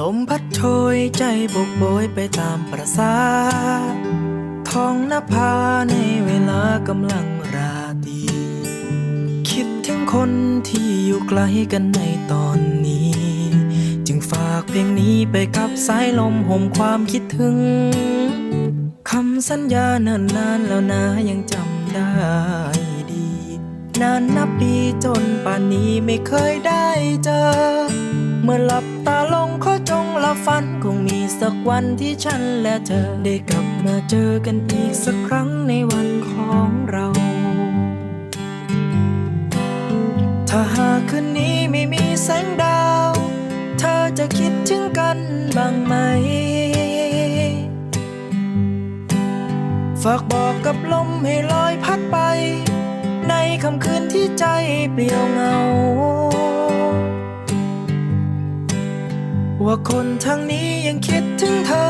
ลมพัดโชยใจบกโบยไปตามประสาท้องนภาในเวลากำลังราตรีคิดถึงคนที่อยู่ไกลกันในตอนนี้ จึงฝากเพลงนี้ไปกับสายลมห่มความคิดถึง คำสัญญาเนิ่นนานแล้วนะยังจำได้ดี นานนับปีจนป่านนี้ไม่เคยได้เจอ เมื่อหลับตาลงขอจงลับฝัน คงมีสักวันที่ฉันและเธอ ได้กลับมาเจอกันอีกสักครั้งในวันของเรา ถ้าหากคืนนี้ไม่มีแสงดาว เธอจะคิดถึงกันบ้างไหม ฝากบอกกับลมให้ลอยพัดไป ในค่ำคืนที่ใจเปลี่ยวเหงา ว่าคนทางนี้ยังคิดถึงเธอ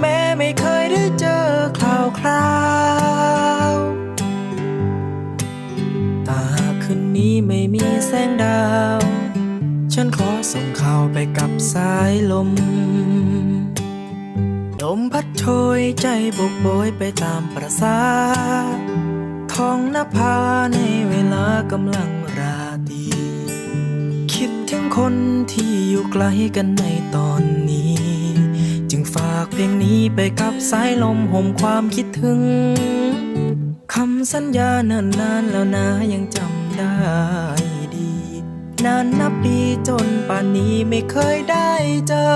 แม้ไม่เคยได้เจอคราวคราวตาคืนนี้ไม่มีแสงดาว ฉันขอส่งข่าวไปกับสายลม ลมพัดโชยใจบกโบยไปตามประสาท้องนภาในเวลากำลังราตรี คิดถึงคนที่อยู่ไกลกันในตอนนี้ จึงฝากเพลงนี้ไปกับสายลมห่มความคิดถึง คำสัญญาเนิ่นนานแล้วนะยังจำได้ดี นานนับปีจนป่านนี้ไม่เคยได้เจอ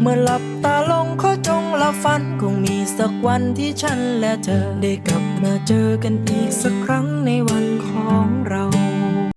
เมื่อหลับตาลงขอจงลับฝัน คงมีสักวันที่ฉันและเธอ ได้กลับมาเจอกันอีกสักครั้งในวันของเรา